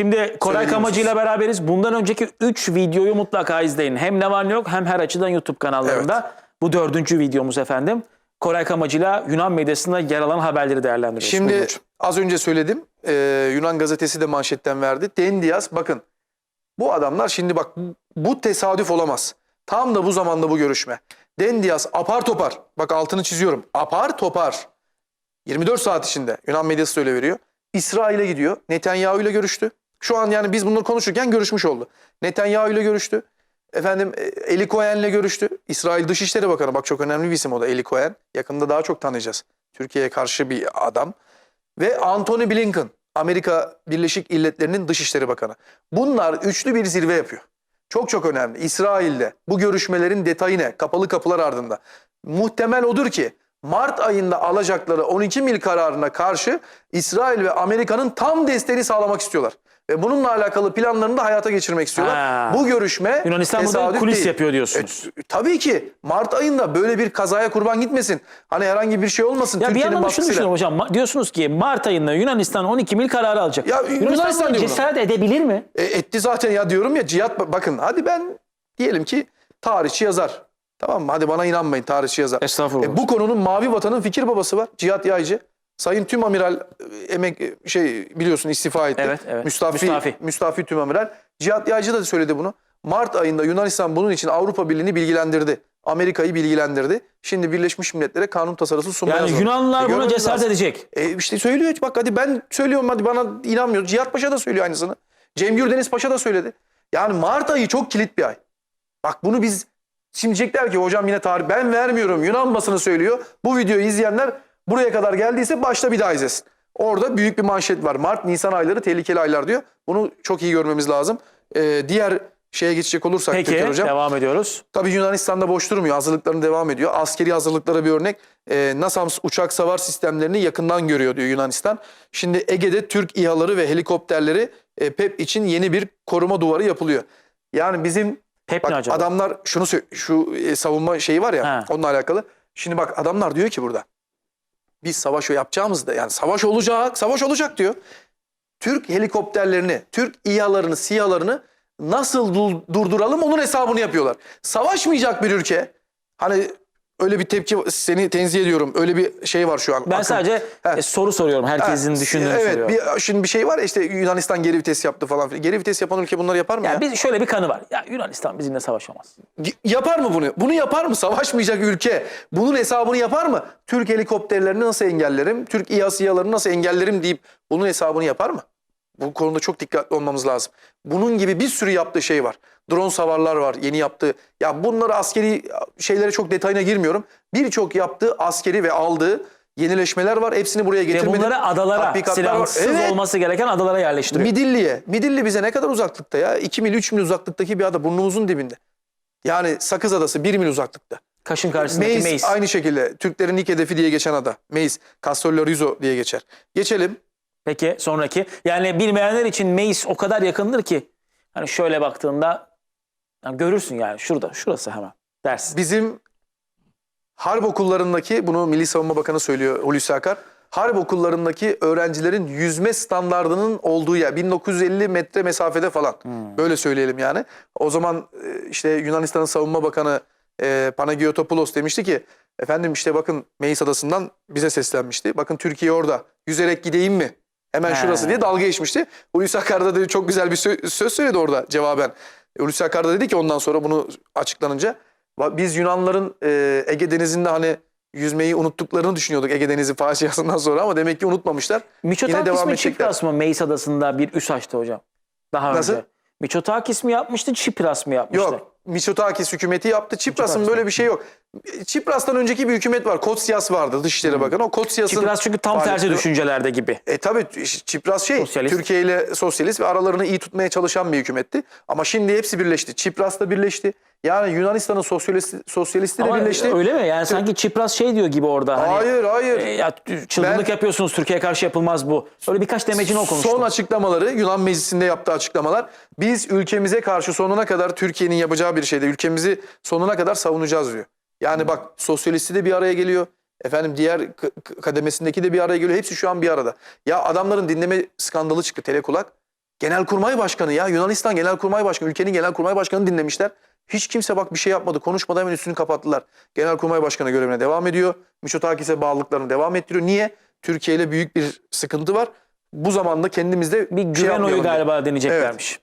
Şimdi Koray Kamacı ile beraberiz. Bundan önceki 3 videoyu mutlaka izleyin. Hem Ne Var Ne Yok hem her açıdan YouTube kanallarında. Bu dördüncü videomuz efendim. Koray Kamacı ile Yunan medyasında yer alan haberleri değerlendiriyoruz. Şimdi hocam. az önce söyledim. Ee, Yunan gazetesi de manşetten verdi. Dendias bakın bu adamlar şimdi bak bu tesadüf olamaz. Tam da bu zamanda bu görüşme. Dendias apar topar. Bak altını çiziyorum. Apar topar. 24 saat içinde Yunan medyası öyle veriyor. İsrail'e gidiyor. Netanyahu ile görüştü. Şu an yani biz bunları konuşurken görüşmüş oldu. Netanyahu ile görüştü. Efendim e, Eli Cohen'le görüştü. İsrail Dışişleri Bakanı bak çok önemli bir isim o da Eli Cohen. Yakında daha çok tanıyacağız. Türkiye'ye karşı bir adam. Ve Anthony Blinken Amerika Birleşik İlleri'nin Dışişleri Bakanı. Bunlar üçlü bir zirve yapıyor. Çok çok önemli. İsrail'de bu görüşmelerin detayı ne? Kapalı kapılar ardında. Muhtemel odur ki Mart ayında alacakları 12 mil kararına karşı İsrail ve Amerika'nın tam desteğini sağlamak istiyorlar. Ve bununla alakalı planlarını da hayata geçirmek istiyorlar. Ha. Bu görüşme Yunanistan burada kulis değil. yapıyor diyorsunuz. E, tabii ki Mart ayında böyle bir kazaya kurban gitmesin. Hani herhangi bir şey olmasın. Ya bir yandan da şunu düşünüyorum hocam. Ma- Diyorsunuz ki Mart ayında Yunanistan 12 mil kararı alacak. Ya Yunanistan Yunanistan bunu. cesaret edebilir mi? E, etti zaten ya diyorum ya cihat bakın hadi ben diyelim ki tarihçi yazar. Tamam mı? Hadi bana inanmayın tarihçi yazar. Estağfurullah. E, bu konunun Mavi Vatan'ın fikir babası var. Cihat Yaycı. Sayın Tüm Amiral e, emek e, şey biliyorsun istifa etti. Evet, evet. Müstafi, Müstafi. Müstafi. Tüm Amiral. Cihat Yaycı da söyledi bunu. Mart ayında Yunanistan bunun için Avrupa Birliği'ni bilgilendirdi. Amerika'yı bilgilendirdi. Şimdi Birleşmiş Milletler'e kanun tasarısı sunmaya Yani hazır. Yunanlılar E, buna cesaret lazım. edecek. E işte söylüyor bak hadi ben söylüyorum hadi bana inanmıyor. Cihat Paşa da söylüyor aynısını. Cem Gürdeniz Paşa da söyledi. Yani Mart ayı çok kilit bir ay. Bak bunu biz şimdi diyecekler ki hocam yine tarih ben vermiyorum Yunan basını söylüyor. Bu videoyu izleyenler buraya kadar geldiyse başta bir daha izlesin. Orada büyük bir manşet var. Mart Nisan ayları tehlikeli aylar diyor. Bunu çok iyi görmemiz lazım. E, diğer şeye geçecek olursak Peki Türker hocam. devam ediyoruz. Tabii Yunanistan'da boş durmuyor. Hazırlıklarını devam ediyor. Askeri hazırlıklara bir örnek. E, NASAMS uçak savar sistemlerini yakından görüyor diyor Yunanistan. Şimdi Ege'de Türk İHA'ları ve helikopterleri e, PEP için yeni bir koruma duvarı yapılıyor. Yani bizim Pep bak ne acaba? adamlar şunu şu e, savunma şeyi var ya Ha. onunla alakalı. Şimdi bak adamlar diyor ki burada biz savaş yapacağımızda yani savaş olacak, savaş olacak diyor. Türk helikopterlerini, Türk İHA'larını, SİHA'larını nasıl dur- durduralım onun hesabını yapıyorlar. Savaşmayacak bir ülke. Hani öyle bir tepki seni tenzih ediyorum. Öyle bir şey var şu an. Ben akım. sadece e, soru soruyorum. Herkesin Ha, düşündüğünü Evet soruyorum. bir, şimdi bir şey var ya işte Yunanistan geri vites yaptı falan. filan. Geri vites yapan ülke bunları yapar mı ya? Yani biz şöyle bir kanı var. Ya Yunanistan bizimle savaşamaz. Yapar mı bunu? Bunu yapar mı? Savaşmayacak ülke. Bunun hesabını yapar mı? Türk helikopterlerini nasıl engellerim? Türk İHA SİHA'larını nasıl engellerim deyip bunun hesabını yapar mı? Bu konuda çok dikkatli olmamız lazım. Bunun gibi bir sürü yaptığı şey var. Drone savarlar var yeni yaptığı. Ya bunları askeri şeylere çok detayına girmiyorum. Birçok yaptığı askeri ve aldığı yenileşmeler var. Hepsini buraya Ve getirmedi. bunları adalara, silahsız Evet. olması gereken adalara yerleştiriyor. Midilli'ye. Midilli bize ne kadar uzaklıkta ya? 2 mil 3 mil uzaklıktaki bir ada burnumuzun dibinde. Yani Sakız Adası 1 mil uzaklıkta. Kaşın karşısındaki Meis, Meis. aynı şekilde Türklerin ilk hedefi diye geçen ada. Meis, Castellorizo diye geçer. Geçelim. Peki sonraki. Yani bilmeyenler için Meis o kadar yakındır ki hani şöyle baktığında yani görürsün yani şurada, şurası hemen dersin. Bizim harp okullarındaki, bunu Milli Savunma Bakanı söylüyor Hulusi Akar. Harp okullarındaki öğrencilerin yüzme standardının olduğu yer. 1950 metre mesafede falan. Böyle söyleyelim yani. O zaman e, işte Yunanistan'ın Savunma Bakanı e, Panagiotopoulos demişti ki efendim işte bakın Meis Adası'ndan bize seslenmişti. Bakın Türkiye orada. Yüzerek gideyim mi? Hemen He. şurası diye dalga geçmişti. Hulusi Akar da dedi, çok güzel bir sö- söz söyledi orada cevaben. Hulusi Akar da dedi ki ondan sonra bunu açıklanınca "Va- biz Yunanların e, Ege Denizi'nde hani yüzmeyi unuttuklarını düşünüyorduk Ege Denizi faciasından sonra ama demek ki unutmamışlar. Miçotakis mi. Çipras mı Meis Adası'nda bir üs açtı hocam? Daha Nasıl? önce. Miçotakis mi yapmıştı, Çipras mı yapmıştı? Yok. Mitsotakis hükümeti yaptı. Çipras'ın böyle bir şey yok. Çipras'tan önceki bir hükümet var. Kotsias vardı Dışişleri Bakanı. O Kotsias'ın Çipras çünkü tam tersi düşüncelerde gibi. E tabii Çipras şey Sosyalist. Türkiye ile sosyalist ve aralarını iyi tutmaya çalışan bir hükümetti. Ama şimdi hepsi birleşti. Çipras da birleşti. Yani Yunanistan'ın sosyalist, sosyalisti de birleşti. öyle mi? Yani sanki Çipras şey diyor gibi orada. Hani, Hayır hayır. e, ya çılgınlık Ben- yapıyorsunuz Türkiye'ye karşı yapılmaz bu. Öyle birkaç demecini o konuştu. Son açıklamaları Yunan Meclisi'nde yaptığı açıklamalar. Biz ülkemize karşı sonuna kadar Türkiye'nin yapacağı bir şeyde ülkemizi sonuna kadar savunacağız diyor. Yani bak sosyalisti de bir araya geliyor. Efendim diğer kademesindeki de bir araya geliyor. Hepsi şu an bir arada. Ya adamların dinleme skandalı çıktı telekulak. Genelkurmay Başkanı ya Yunanistan Genelkurmay Başkanı, ülkenin Genelkurmay Başkanı dinlemişler. Hiç kimse bak bir şey yapmadı, konuşmadı hemen üstünü kapattılar. Genelkurmay Başkanı görevine devam ediyor. Miçotakis'e bağlılıklarını devam ettiriyor. Niye? Türkiye ile büyük bir sıkıntı var. Bu zamanda kendimizde Bir şey güven oyu yapmayalım diye. galiba deneyeceklermiş.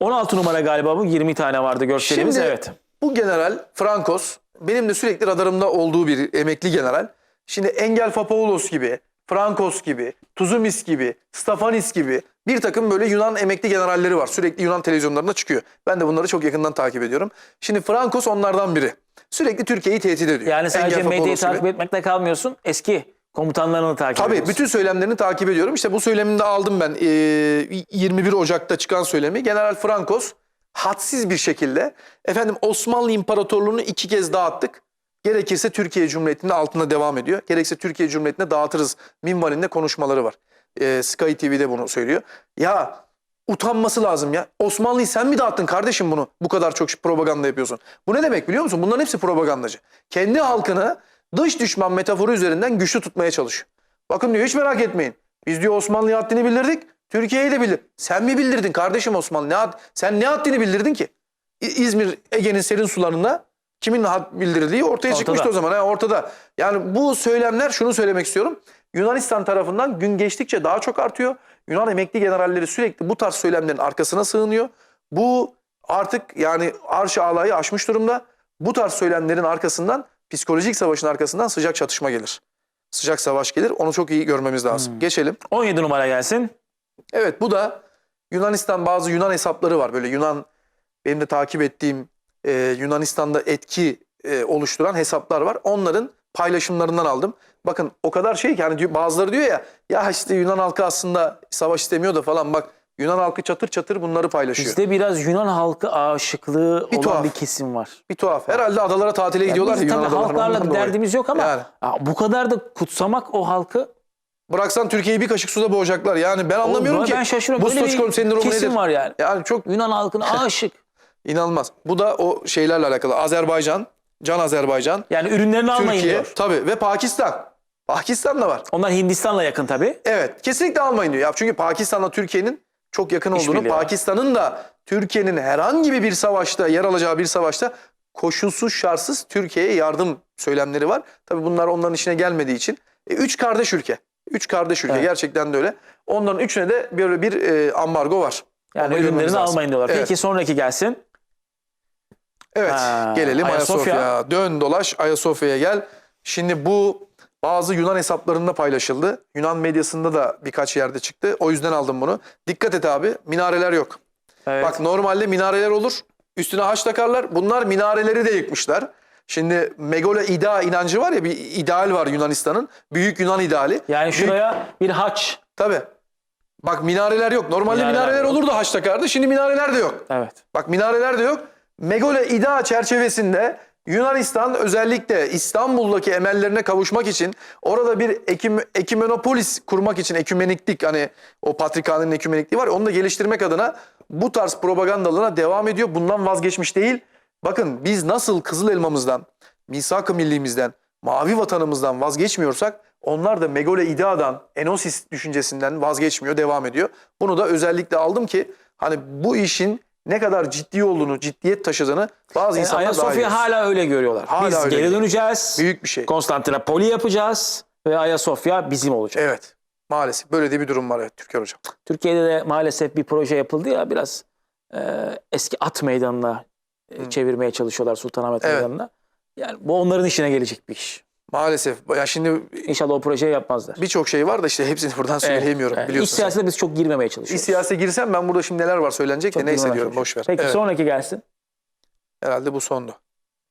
16 numara galiba bu. 20 tane vardı görselimiz. Şimdi evet. bu general Frankos benim de sürekli radarımda olduğu bir emekli general. Şimdi Engel Papoulos gibi, Frankos gibi, Tuzumis gibi, Stafanis gibi bir takım böyle Yunan emekli generalleri var. Sürekli Yunan televizyonlarında çıkıyor. Ben de bunları çok yakından takip ediyorum. Şimdi Frankos onlardan biri. Sürekli Türkiye'yi tehdit ediyor. Yani sadece Engel medyayı Papoulos gibi. takip etmekle kalmıyorsun. Eski komutanlarını takip Tabii ediyorsun. bütün söylemlerini takip ediyorum. İşte bu söylemini de aldım ben. Ee, 21 Ocak'ta çıkan söylemi. General Frankos hadsiz bir şekilde efendim Osmanlı İmparatorluğu'nu iki kez dağıttık. Gerekirse Türkiye Cumhuriyeti'nin altında devam ediyor. Gerekirse Türkiye Cumhuriyeti'ne dağıtırız minvalinde konuşmaları var. Ee, Sky TV'de bunu söylüyor. Ya utanması lazım ya. Osmanlı'yı sen mi dağıttın kardeşim bunu? Bu kadar çok propaganda yapıyorsun. Bu ne demek biliyor musun? Bunların hepsi propagandacı. Kendi halkını dış düşman metaforu üzerinden güçlü tutmaya çalışıyor. Bakın diyor hiç merak etmeyin. Biz diyor Osmanlı'ya haddini bildirdik. Türkiye'yi de bildir. Sen mi bildirdin kardeşim Osmanlı? Ne had- sen ne haddini bildirdin ki? İzmir Ege'nin serin sularında kimin had bildirdiği ortaya Ortada. çıkmıştı o zaman. Ha, ortada. Yani bu söylemler şunu söylemek istiyorum. Yunanistan tarafından gün geçtikçe daha çok artıyor. Yunan emekli generalleri sürekli bu tarz söylemlerin arkasına sığınıyor. Bu artık yani arş alayı aşmış durumda. Bu tarz söylemlerin arkasından psikolojik savaşın arkasından sıcak çatışma gelir. Sıcak savaş gelir. Onu çok iyi görmemiz lazım. Geçelim. 17 numara gelsin. Evet bu da Yunanistan bazı Yunan hesapları var. Böyle Yunan benim de takip ettiğim e, Yunanistan'da etki e, oluşturan hesaplar var. Onların paylaşımlarından aldım. Bakın o kadar şey ki hani diyor, bazıları diyor ya ya işte Yunan halkı aslında savaş istemiyor da falan bak Yunan halkı çatır çatır bunları paylaşıyor. Bizde biraz Yunan halkı aşıklığı Bir olan tuhaf. bir kesim var. bir tuhaf. Herhalde adalara tatile gidiyorlar Biz Yunan tabii halklarla derdimiz yok ama Yani. ya bu kadar da kutsamak o halkı Bıraksan Türkiye'yi bir kaşık suda boğacaklar. Yani ben anlamıyorum Oğlum, ki. Ben şaşırıyorum. Bu Böyle Stockholm sendromu kesim nedir? var yani. Yani çok Yunan halkına aşık. inanılmaz. Bu da o şeylerle alakalı. Azerbaycan, Can Azerbaycan, Yani ürünlerini almayın Türkiye diyor. tabii ve Pakistan. Pakistan da var. Onlar Hindistan'la yakın tabii. Evet kesinlikle almayın diyor. Ya çünkü Pakistan'la Türkiye'nin çok yakın olduğunu. Pakistan'ın da Türkiye'nin herhangi bir savaşta yer alacağı bir savaşta koşulsuz şartsız Türkiye'ye yardım söylemleri var. Tabii bunlar onların işine gelmediği için. E, üç kardeş ülke. Üç kardeş ülke Evet. gerçekten de öyle. Onların üçüne de böyle bir e, ambargo var. Yani görmemiz ürünlerini almayın diyorlar. Evet. Peki sonraki gelsin. Evet Ha, gelelim Ayasofya. Ayasofya. Dön dolaş Ayasofya'ya gel. Şimdi bu bazı Yunan hesaplarında paylaşıldı. Yunan medyasında da birkaç yerde çıktı. O yüzden aldım bunu. Dikkat et abi minareler yok. Evet. Bak normalde minareler olur. Üstüne haç takarlar. Bunlar minareleri de yıkmışlar. Şimdi Megalo İda inancı var ya bir ideal var Yunanistan'ın. Büyük Yunan ideali. yani Büyük- şuraya bir haç. Tabii. Bak minareler yok. Normalde Minareler minareler yok. olur da haç takardı. Şimdi minareler de yok. Evet. Bak minareler de yok. Megalo İda çerçevesinde Yunanistan özellikle İstanbul'daki emellerine kavuşmak için orada bir ekim, ekimenopolis kurmak için ekümeniklik hani o patrikhanenin ekümenikliği var onu da geliştirmek adına bu tarz propagandalarına devam ediyor. Bundan vazgeçmiş değil. Bakın biz nasıl Kızıl Elmamızdan, misak-ı millimizden, mavi vatanımızdan vazgeçmiyorsak onlar da Megalo İda'dan, Enosis düşüncesinden vazgeçmiyor, devam ediyor. Bunu da özellikle aldım ki hani bu işin ne kadar ciddi olduğunu, ciddiyet taşıdığını bazı Yani insanlar daha iyi Ayasofya hala öyle görüyorlar. Hala Biz öyle geri döneceğiz. Büyük bir şey. Konstantinopoli yapacağız ve Ayasofya bizim olacak. Evet. Maalesef böyle de bir durum var evet Türker Hocam. Türkiye'de de maalesef bir proje yapıldı ya biraz e, eski at meydanına e, çevirmeye çalışıyorlar Sultanahmet Evet. Meydanı'na. Yani bu onların işine gelecek bir iş. Maalesef. Ya şimdi İnşallah o projeyi yapmazlar. birçok şey var da işte hepsini buradan söyleyemiyorum Evet. İç biliyorsun. siyasete biz çok girmemeye İç çalışıyoruz. siyasete girsem ben burada şimdi neler var söylenecek Çok de neyse diyorum boş ver. Peki Evet, sonraki gelsin. Herhalde bu sondu.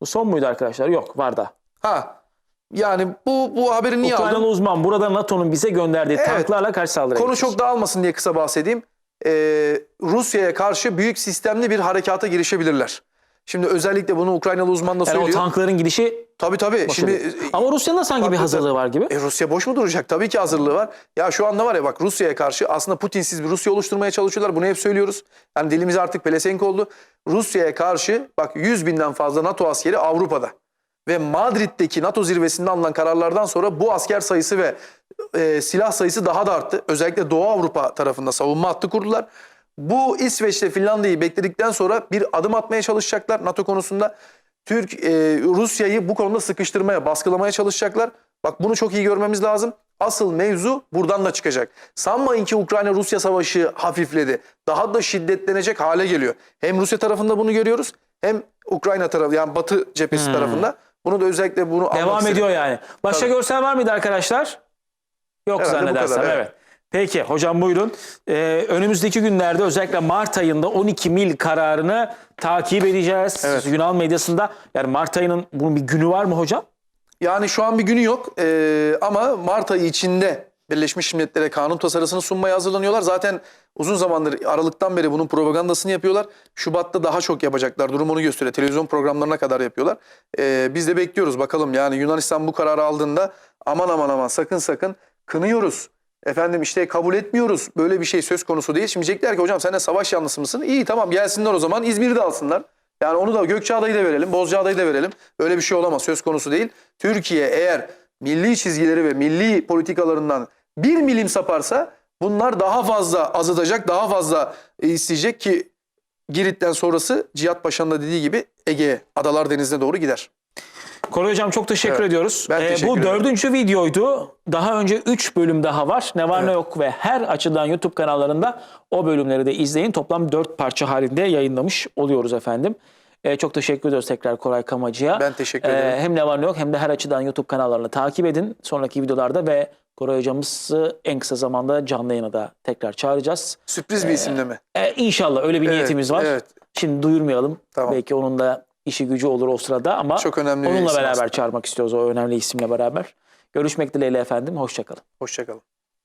Bu son muydu arkadaşlar? Yok var da. Ha. Yani bu bu haberi niye Ukraynalı aldım? uzman burada NATO'nun bize gönderdiği Evet. tanklarla karşı saldırı Konu çok dağılmasın diye kısa bahsedeyim. Ee, Rusya'ya karşı büyük sistemli bir harekata girişebilirler. Şimdi özellikle bunu Ukraynalı uzman da Yani o tankların gidişi Tabii tabii. Şimdi Şimdi, ama Rusya'nın da sanki bir Hakikaten. hazırlığı var gibi. E, Rusya boş mu duracak? Tabii ki hazırlığı var. Ya şu anda var ya bak Rusya'ya karşı aslında Putinsiz bir Rusya oluşturmaya çalışıyorlar. Bunu hep söylüyoruz. Yani dilimiz artık pelesenk oldu. Rusya'ya karşı bak 100 binden fazla NATO askeri Avrupa'da. Ve Madrid'deki NATO zirvesinde alınan kararlardan sonra bu asker sayısı ve e, silah sayısı daha da arttı. Özellikle Doğu Avrupa tarafında savunma hattı kurdular. Bu İsveç'te Finlandiya'yı bekledikten sonra bir adım atmaya çalışacaklar NATO konusunda. Türk e, Rusya'yı bu konuda sıkıştırmaya, baskılamaya çalışacaklar. Bak bunu çok iyi görmemiz lazım. Asıl mevzu buradan da çıkacak. Sanmayın ki Ukrayna-Rusya savaşı hafifledi. Daha da şiddetlenecek hale geliyor. Hem Rusya tarafında bunu görüyoruz hem Ukrayna tarafı yani Batı cephesi tarafında. Bunu da özellikle bunu Hmm. Devam istedim. ediyor yani. Başka Tabii. görsel var mıydı arkadaşlar? Yok Herhalde zannedersem kadar, evet. evet. Peki hocam buyurun. Ee, önümüzdeki günlerde özellikle Mart ayında 12 mil kararını takip edeceğiz. Evet. Yunan medyasında. Yani Mart ayının bunun bir günü var mı hocam? Yani şu an bir günü yok Ee, ama Mart ayı içinde Birleşmiş Milletler'e kanun tasarısını sunmaya hazırlanıyorlar. Zaten uzun zamandır Aralık'tan beri bunun propagandasını yapıyorlar. Şubat'ta daha çok yapacaklar. Durum onu gösteriyor. Televizyon programlarına kadar yapıyorlar. Ee, biz de bekliyoruz bakalım. Yani Yunanistan bu kararı aldığında aman aman aman sakın sakın kınıyoruz. Efendim işte kabul etmiyoruz. Böyle bir şey söz konusu değil. Şimdi diyecekler ki hocam sen de savaş yanlısı mısın? İyi tamam gelsinler o zaman İzmir'i de alsınlar. Yani onu da Gökçeada'yı da verelim, Bozcaada'yı da verelim. Öyle bir şey olamaz, söz konusu değil. Türkiye eğer milli çizgileri ve milli politikalarından bir milim saparsa bunlar daha fazla azıtacak, daha fazla isteyecek ki Girit'ten sonrası Cihat Paşa'nın da dediği gibi Ege'ye, Adalar Denizi'ne doğru gider. Koray hocam çok teşekkür Evet, ediyoruz. ben Ee, teşekkür bu ederim. dördüncü videoydu. Daha önce 3 bölüm daha var. Ne var ne Evet. yok ve her açıdan YouTube kanallarında o bölümleri de izleyin. Toplam 4 parça halinde yayınlamış oluyoruz efendim. Ee, çok teşekkür ediyoruz tekrar Koray Kamacı'ya. Ben teşekkür Ee, ederim. hem ne var ne yok hem de her açıdan YouTube kanallarını takip edin. Sonraki videolarda ve Koray hocamızı en kısa zamanda canlı yayına da tekrar çağıracağız. Sürpriz bir isimle mi? Ee, inşallah öyle bir Evet, niyetimiz var. evet. Şimdi duyurmayalım. Tamam. Belki onun da işi gücü olur o sırada ama Çok önemli bir onunla isim beraber aslında. çağırmak istiyoruz o önemli isimle beraber. Görüşmek dileğiyle efendim. Hoşçakalın. Hoşçakalın.